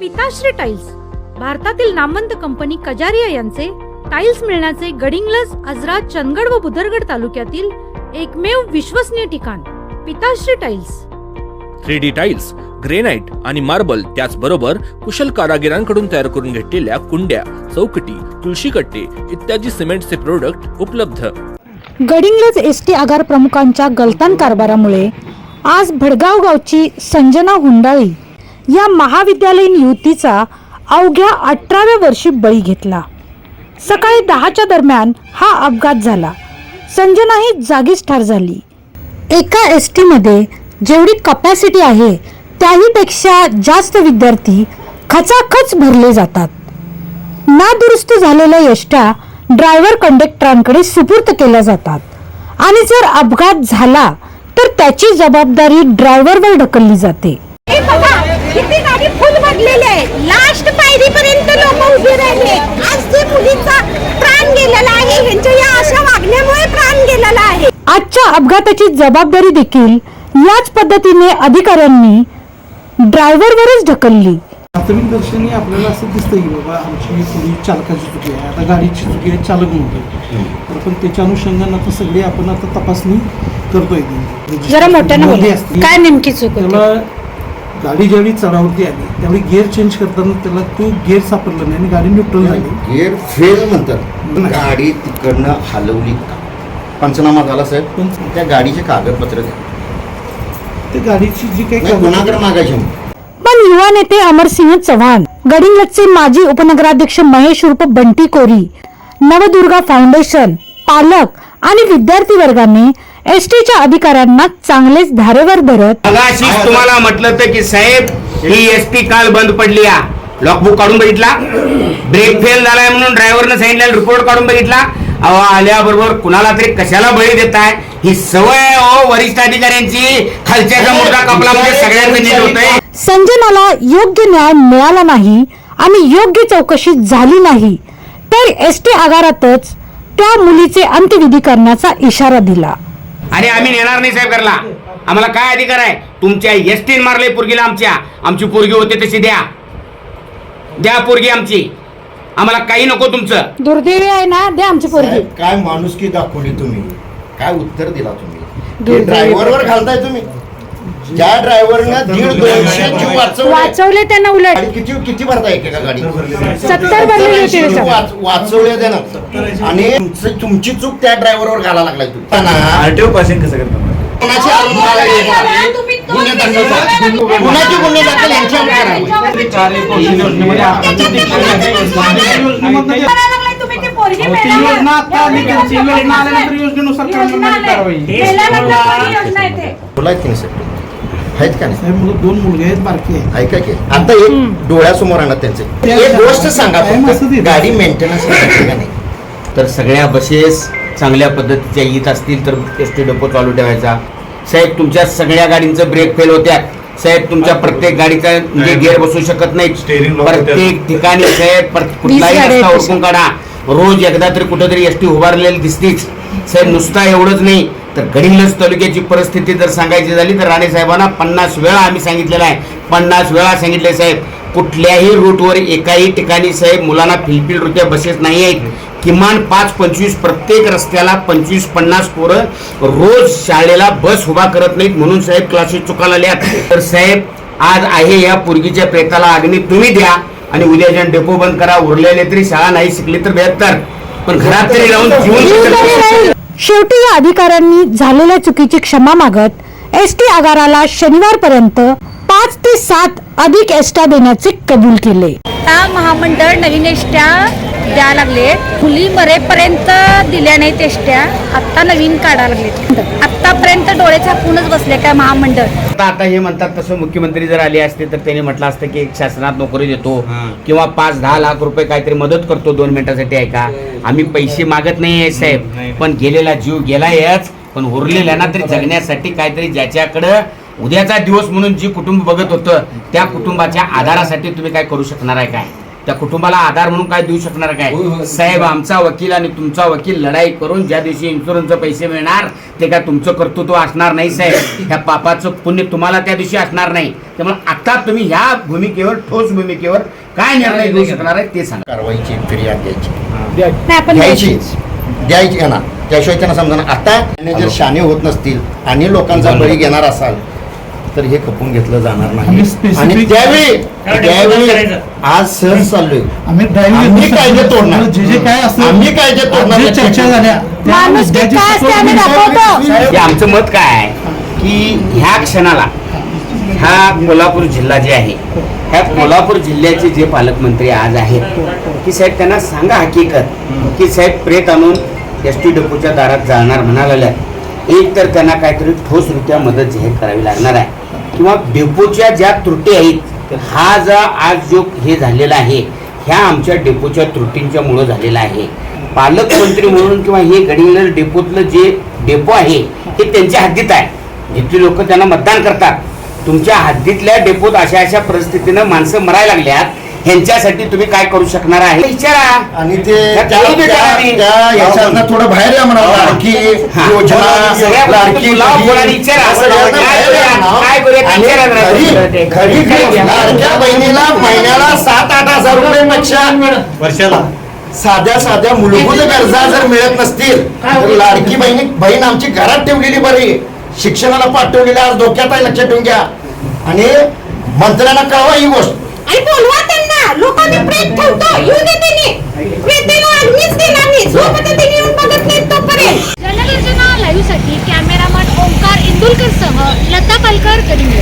पिताश्री टाइल्स भारतातील नामवंत कंपनी कजारिया यांचे टाइल्स मिळण्याचे गडिंग्लज आजरा चंदगड व बुदरगड तालुक्यातील एकमेव विश्वसनीय ठिकाण Pitashri tiles three D tiles granite आणि मार्बल त्याचबरोबर कुशल कारागिरांकडून तयार करून घेतलेल्या कुंड्या चौकटी तुळशीकट्टे इत्यादी सिमेंटचे प्रोडक्ट उपलब्ध. गडिंग्लज एस टी आगार प्रमुखांच्या गलतान कारभारामुळे आज भडगाव गावची संजना हुंडाळी या महाविद्यालयीन युतीचा अवघ्या अठराव्या वर्षी बळी घेतला. सकाळी दहाच्या दरम्यान हा अपघात झाला. संजनाही जागीच ठार झाली. एका एस टीमध्ये जेवढी कपॅसिटी आहे त्याहीपेक्षा जास्त विद्यार्थी खचाखच भरले जातात. नादुरुस्त झालेल्या यष्ट्या ड्रायव्हर कंडक्टरांकडे सुपूर्त केल्या जातात. आणि जर अपघात झाला तर त्याची जबाबदारी ड्रायव्हरवर ढकलली जाते. फुल भरलेली आहे लास्ट पायरीपर्यंत लोक उभी राहिले. आज ते मुलीचा प्राण गेलेला आहे ह्यांच्या या अशा वागण्यामुळे प्राण गेलेला आहे. आजच्या अपघाताची जबाबदारी देखील याच पद्धतीने अधिकाऱ्यांनी ड्रायव्हरवरच ढकलली. प्राथमिक दर्शनी आपल्याला असं दिसतंय की बाबा आमची थोडी चालकाची चुकी आहे. आता गाडीची चुकी आहे चालक म्हणतोय. तर पण त्याच्या अनुषंगानं आता सगळी आपण आता तपासणी करतोय. जरा मोठ्यानं नोंदी बोला. काय नेमकी चूक होती? त्याला गाडी ज्यावेळी चढावरती आली त्यावेळी गिअर चेंज करताना त्याला तो गिअर सापडला नाही आणि गाडी न्यूट्रल झाली. गिअर फेल म्हणतात गाडी तिकडनं हलवली. का पंचनामा झाला साहेब. पण त्या गाडीचे कागदपत्र द्या ते गाडीची जी काही नाही, गुन्हागर मागायचे पण युवा नेते अमरसिंह चव्हाण गडिंग्लजचे माजी उपनगराध्यक्ष महेश उर्फ बंटी कोरी नवदुर्गा फाउंडेशन पालक आणि विद्यार्थी वर्गाने एस टीच्या अधिकाऱ्यांना चांगलेच धारेवर धरत मगाशीच तुम्हाला म्हटलं होतं की साहेब ही एस टी काल बंद पडली या लॉकबुक काढून बघितला. ब्रेक फेल झालाय म्हणून ड्रायव्हरनं सांगितलेला रिपोर्ट काढून बघितला. अहो आल्याबरोबर कुणाला तरी कशाला बळी देताय? ही सवय हो वरिष्ठ अधिकाऱ्यांची. खालच्याचा मुर्दा कापला म्हणजे सगळ्यांचं नीट होतंय. संजनाला योग्य न्याय मिळाला नाही आणि योग्य चौकशी झाली नाही. तर एस टी आगारातच त्या मुलीचे अंत्यविधी करण्याचा इशारा दिला. आणि आम्ही नेणार नाही साहेब घरला. आम्हाला काय अधिकार आहे? तुमच्या एस टी मारले पोरगीला आमच्या. आमची पोरगी होते तशी द्या. द्या पोरगी आमची. आम्हाला काही नको तुमचं. दुर्दैवी आहे ना? द्या आमची पोरगी. काय माणुसकी दाखवली तुम्ही? काय उत्तर दिला तुम्ही. ड्रायव्हरवर घालताय तुम्ही. ज्या ड्रायव्हरनं दीड दोनशे जीव वाचवले. वाचवले त्यांना उलट. किती किती भरताय एकेका गाडी सत्तर भरलेली होती त्याच्यात. वाच- वाचवले त्यानं. आणि तुमचं- तुमची चूक त्या ड्रायव्हरवर घाला लागलाय तुम्ही. आरटीओ पासिंग कसं करतात कोणाची आरोप? गुन्हे दाखल करा. गुन्हे ती ती योजनेनुसार. कारवाई. येते नाही साहेब? आहेत का नाही? साहेब मला दोन मुलगे आहेत बारकी आहेत. ऐका की आता एक डोळ्यासमोर आणत त्यांचे. एक गोष्ट सांगा काय मस्त. गाडी मेंटेनन्स करायची का नाही? तर सगळ्या बसेस चांगल्या पद्धतीच्या येत असतील तर एस टी डेपो चालू ठेवायचा. साहेब तुमच्या सगळ्या गाडींचं ब्रेक फेल होत्या. साहेब तुमच्या प्रत्येक गाडीचा म्हणजे गिअर बसू शकत नाही lock. प्रत्येक ठिकाणी साहेब पर- कुठलाही गाड्या रस्ता आहेत ओळखून काढा. रोज एकदा तरी कुठेतरी एस टी उभारलेली दिसतेच. साहेब नुसता एवढंच नाही. तर गडिंग्लज तालुक्याची परिस्थिती जर सांगायची झाली तर राणे साहेबांना पन्नास वेळा आम्ही सांगितलेलं आहे. पन्नास वेळा सांगितले साहेब. कुठल्याही रूटवर एकाही ठिकाणी साहेब मुलांना फिलफिल बसेस नाही आहेत. किमान पाच पंचवीस प्रत्येक रस्त्याला पंचवीस पन्नास पोरं रोज शाळेला बस उभा करत नाहीत म्हणून साहेब क्लासेस चुकायला आल्यात तर साहेब आज आहे या पोरगीच्या प्रेताला अग्नी तुम्ही द्या आणि उद्या डेपो बंद करा उरलेले तरी शाळा नाही शिकली तर बेहतर पण घरात तरी राहून जीवन शेवटी या अधिकाऱ्यांनी झालेल्या चुकीची क्षमा मागत एस टी आगाराला शनिवारपर्यंत पाच ते सात अधिक एसट्या देण्याचे कबूल केले. आता महामंडळ नवीन एसट्या द्या लागले. मुली मरेपर्यंत दिल्या नाहीत एसट्या. आत्ता नवीन काढा लागले आत्ता डोळे झाकूनच बसले काय महामंडळ. आता आता हे म्हणतात तसं मुख्यमंत्री जर आले असते तर त्यांनी म्हटलं असतं की एक शासनात नोकरी देतो किंवा पाच दहा लाख रुपये काहीतरी मदत करतो दोन मिनिटासाठी ऐका. आम्ही पैसे मागत नाही साहेब. पण गेलेला जीव गेला याच पण उरलेल्यांना तरी जगण्यासाठी काहीतरी ज्याच्याकडं उद्याचा दिवस म्हणून जी कुटुंब बघत होतं त्या कुटुंबाच्या आधारासाठी तुम्ही काय करू शकणार आहे काय? त्या कुटुंबाला आधार म्हणून काय देऊ शकणार काय. साहेब आमचा वकील आणि तुमचा वकील लढाई करून ज्या दिवशी इन्शुरन्सचे पैसे मिळणार ते काय तुमचं कर्तृत्व असणार नाही साहेब. ह्या पापाचं पुण्य तुम्हाला त्या दिवशी असणार नाही. त्यामुळे आता तुम्ही ह्या भूमिकेवर ठोस भूमिकेवर काय निर्णय घेऊ शकणार आहे ते सांगा. कारवाईची फिर्याद द्यायची नाही, आपण द्यायची. द्यायची ना. त्याशिवाय त्यांना समजा आता जर शाने होत नसतील आणि लोकांचा बळी घेणार असाल तर हे खपून घेतलं जाणार नाही. आणि त्यावेळी त्यावेळी आज सहज चाललोय. आम्ही कायदे तोडणार? जे जे काय असेल आम्ही कायदे तोडणार चर्चा झाल्या. असते आमचं मत काय आहे? की ह्या क्षणाला हा कोल्हापूर जिल्हा जे आहे ह्या कोल्हापूर जिल्ह्याचे जे पालकमंत्री आज आहेत की साहेब त्यांना सांगा हकीकत. की साहेब प्रेत आणून एस टी डेपोच्या दारात जाणार म्हणाल्या एक तर त्यांना काहीतरी ठोसरित्या मदत जाहीर करावी लागणार आहे. किंवा डेपोच्या ज्या त्रुटी आहेत हा जा आज जो हे झालेला आहे ह्या आमच्या डेपोच्या त्रुटींच्या मुळे झालेला आहे. पालकमंत्री म्हणून किंवा हे गडिंग्लज डेपोतलं जे डेपो आहे हे त्यांच्या हद्दीत आहे. जिथे लोक त्यांना मतदान करतात. तुमच्या हद्दीतल्या डेपोत अशा अशा परिस्थितीनं माणसं मरायला लागल्यात ह्यांच्यासाठी तुम्ही काय करू शकणार आहे विचारा आणि ते त्या त्या-. त्या ह्याच्यातनं थोडं बाहेर या म्हणा लाडकी. योजना सगळ्या लाडकी गोष्टी लावा, बहीण, कोणाला विचारा. असं सगळ्यांना काय बाहेर करूया? या म्हणा. काय करूया? आणि विचारा जरा. घरी- घरी काय लाडक्या बहिणीला महिन्याला सात आठ हजार रुपये पेक्षा वर्षाला साध्या साध्या मूलभूत गरजा जर मिळत नसतील तर लाडकी बहिणी बहीण आमची घरात ठेवलेली बरी शिक्षणाला पाठवलेली आज धोक्यात आहे लक्षात ठेवून घ्या आणि मंत्र्यांना कळवा ही गोष्ट શેર કરી